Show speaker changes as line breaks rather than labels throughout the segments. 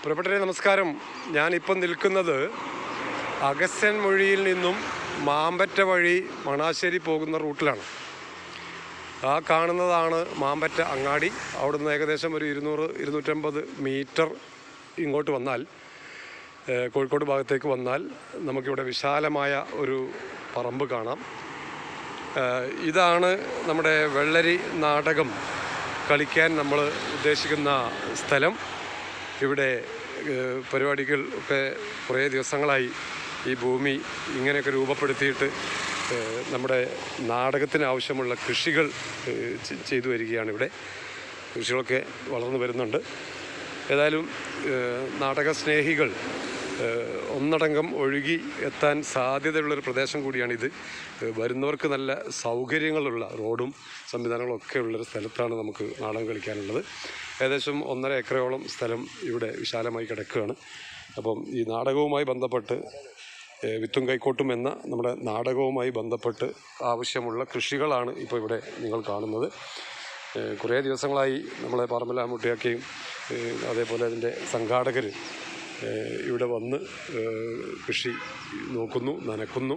പ്രിയപ്പെട്ടവരെ നമസ്കാരം. ഞാനിപ്പം നിൽക്കുന്നത് അഗസ്ത്യൻ മൊഴിയിൽ നിന്നും മാമ്പറ്റ വഴി മണാശ്ശേരി പോകുന്ന റൂട്ടിലാണ്. ആ കാണുന്നതാണ് മാമ്പറ്റ അങ്ങാടി. അവിടുന്ന് ഏകദേശം ഒരു ഇരുന്നൂറ് ഇരുന്നൂറ്റമ്പത് മീറ്റർ ഇങ്ങോട്ട് വന്നാൽ കോഴിക്കോട് ഭാഗത്തേക്ക് വന്നാൽ നമുക്കിവിടെ വിശാലമായ ഒരു പറമ്പ് കാണാം. ഇതാണ് നമ്മുടെ വെള്ളരി നാടകം കളിക്കാൻ നമ്മൾ ഉദ്ദേശിക്കുന്ന സ്ഥലം. ഇവിടെ പരിപാടികൾ ഒക്കെ കുറേ ദിവസങ്ങളായി ഈ ഭൂമി ഇങ്ങനെയൊക്കെ രൂപപ്പെടുത്തിയിട്ട് നമ്മുടെ നാടകത്തിന് ആവശ്യമുള്ള കൃഷികൾ ചെയ്തു വരികയാണ് ഇവിടെ. കൃഷികളൊക്കെ വളർന്നു വരുന്നുണ്ട്. ഏതായാലും നാടക സ്നേഹികൾ ഒന്നടങ്കം ഒഴുകി എത്താൻ സാധ്യതയുള്ളൊരു പ്രദേശം കൂടിയാണിത്. വരുന്നവർക്ക് നല്ല സൗകര്യങ്ങളുള്ള റോഡും സംവിധാനങ്ങളും ഒക്കെ ഉള്ളൊരു സ്ഥലത്താണ് നമുക്ക് നാടകം കളിക്കാനുള്ളത്. ഏകദേശം ഒന്നര ഏക്കറോളം സ്ഥലം ഇവിടെ വിശാലമായി കിടക്കുകയാണ്. അപ്പം ഈ നാടകവുമായി ബന്ധപ്പെട്ട് വിത്തും കൈക്കോട്ടും എന്ന നമ്മുടെ നാടകവുമായി ബന്ധപ്പെട്ട് ആവശ്യമുള്ള കൃഷികളാണ് ഇപ്പോൾ ഇവിടെ നിങ്ങൾ കാണുന്നത്. കുറേ ദിവസങ്ങളായി നമ്മളെ മുട്ടിയാക്കിയും അതേപോലെ അതിന്റെ സംഘാടകർ ഇവിടെ വന്ന് കൃഷി നോക്കുന്നു നനക്കുന്നു.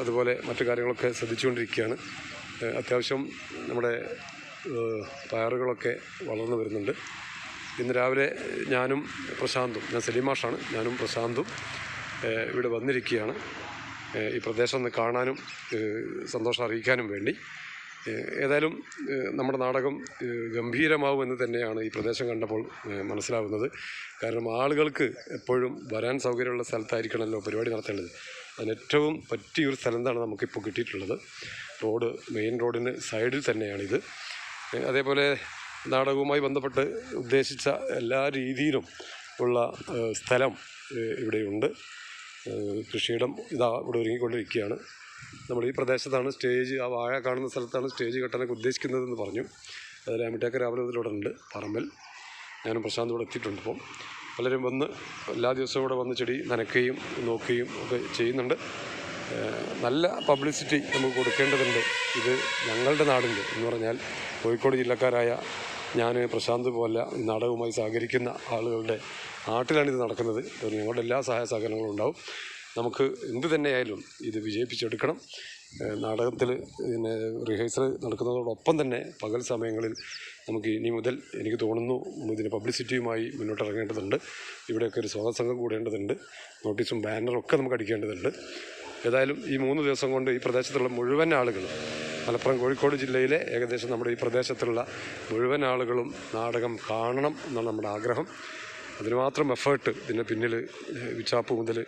അതുപോലെ മറ്റു കാര്യങ്ങളൊക്കെ ശ്രദ്ധിച്ചുകൊണ്ടിരിക്കുകയാണ്. അത്യാവശ്യം നമ്മുടെ പയറുകളൊക്കെ വളർന്നു വരുന്നുണ്ട്. ഇന്ന് രാവിലെ ഞാനും പ്രശാന്തും ഞാൻ സലീമാഷാണ് ഞാനും പ്രശാന്തും ഇവിടെ വന്നിരിക്കുകയാണ്. ഈ പ്രദേശം ഒന്ന് കാണാനും സന്തോഷം അറിയിക്കാനും വേണ്ടി. ഏതായാലും നമ്മുടെ നാടകം ഗംഭീരമാവുമെന്ന് തന്നെയാണ് ഈ പ്രദേശം കണ്ടപ്പോൾ മനസ്സിലാവുന്നത്. കാരണം ആളുകൾക്ക് എപ്പോഴും വരാൻ സൗകര്യമുള്ള സ്ഥലത്തായിരിക്കണമല്ലോ പരിപാടി നടത്തേണ്ടത്. അതിന് ഏറ്റവും പറ്റിയൊരു സ്ഥലം തന്നെ നമുക്കിപ്പോൾ കിട്ടിയിട്ടുള്ളത്. റോഡ് മെയിൻ റോഡിന് സൈഡിൽ തന്നെയാണിത്. അതേപോലെ നാടകവുമായി ബന്ധപ്പെട്ട് ഉദ്ദേശിച്ച എല്ലാ രീതിയിലും ഉള്ള സ്ഥലം ഇവിടെയുണ്ട്. കൃഷിയിടം ഇതാ ഇവിടെ ഒരുങ്ങിക്കൊണ്ടിരിക്കുകയാണ്. നമ്മൾ ഈ പ്രദേശത്താണ് സ്റ്റേജ് ആ വാഴ കാണുന്ന സ്ഥലത്താണ് സ്റ്റേജ് കെട്ടാനൊക്കെ ഉദ്ദേശിക്കുന്നതെന്ന് പറഞ്ഞു. അത് രാമിട്ടേക്ക് രാവിലെ ഉണ്ട് പറമ്പൽ. ഞാനും പ്രശാന്ത് ഇവിടെ എത്തിയിട്ടുണ്ട് ഇപ്പം. പലരും വന്ന് എല്ലാ ദിവസവും ഇവിടെ വന്ന് ചെടി നനയ്ക്കുകയും നോക്കുകയും ഒക്കെ ചെയ്യുന്നുണ്ട്. നല്ല പബ്ലിസിറ്റി നമുക്ക് കൊടുക്കേണ്ടതുണ്ട്. ഇത് ഞങ്ങളുടെ നാടിന്റെ എന്ന് പറഞ്ഞാൽ കോഴിക്കോട് ജില്ലക്കാരായ ഞാൻ പ്രശാന്ത് പോലെ നാടകവുമായി സഹകരിക്കുന്ന ആളുകളുടെ ഇത് നടക്കുന്നത്. ഞങ്ങളുടെ എല്ലാ സഹായ സഹകരണങ്ങളും ഉണ്ടാവും. നമുക്ക് എന്ത് തന്നെയായാലും ഇത് വിജയിപ്പിച്ചെടുക്കണം. നാടകത്തിൽ പിന്നെ റിഹേഴ്സൽ നടക്കുന്നതോടൊപ്പം തന്നെ പകൽ സമയങ്ങളിൽ നമുക്ക് ഇനി മുതൽ എനിക്ക് തോന്നുന്നു ഇതിന് പബ്ലിസിറ്റിയുമായി മുന്നോട്ട് ഇറങ്ങേണ്ടതുണ്ട് ഇവിടെയൊക്കെ ഒരു സ്വാഗത സംഘം കൂടേണ്ടതുണ്ട്. നോട്ടീസും ബാനറും ഒക്കെ നമുക്ക് അടിക്കേണ്ടതുണ്ട്. ഏതായാലും ഈ മൂന്ന് ദിവസം കൊണ്ട് ഈ പ്രദേശത്തുള്ള മുഴുവൻ ആളുകളും മലപ്പുറം കോഴിക്കോട് ജില്ലയിലെ ഏകദേശം നമ്മുടെ ഈ പ്രദേശത്തുള്ള മുഴുവൻ ആളുകളും നാടകം കാണണം എന്നാണ് നമ്മുടെ ആഗ്രഹം. അതിന് മാത്രം എഫേർട്ട് ഇതിന്റെ പിന്നിൽ വിച്ചാപ്പ് മുതൽ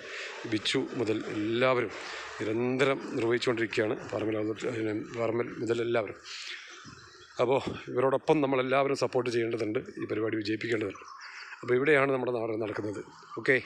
ബിച്ചു മുതൽ എല്ലാവരും നിരന്തരം നിർവഹിച്ചുകൊണ്ടിരിക്കുകയാണ്. പാർമൽ പാർമൽ മുതൽ എല്ലാവരും. അപ്പോൾ ഇവരോടൊപ്പം നമ്മളെല്ലാവരും സപ്പോർട്ട് ചെയ്യേണ്ടതുണ്ട്. ഈ പരിപാടി വിജയിപ്പിക്കേണ്ടതുണ്ട്. അപ്പോൾ ഇവിടെയാണ് നമ്മുടെ നാടകം നടക്കുന്നത്. ഓക്കെ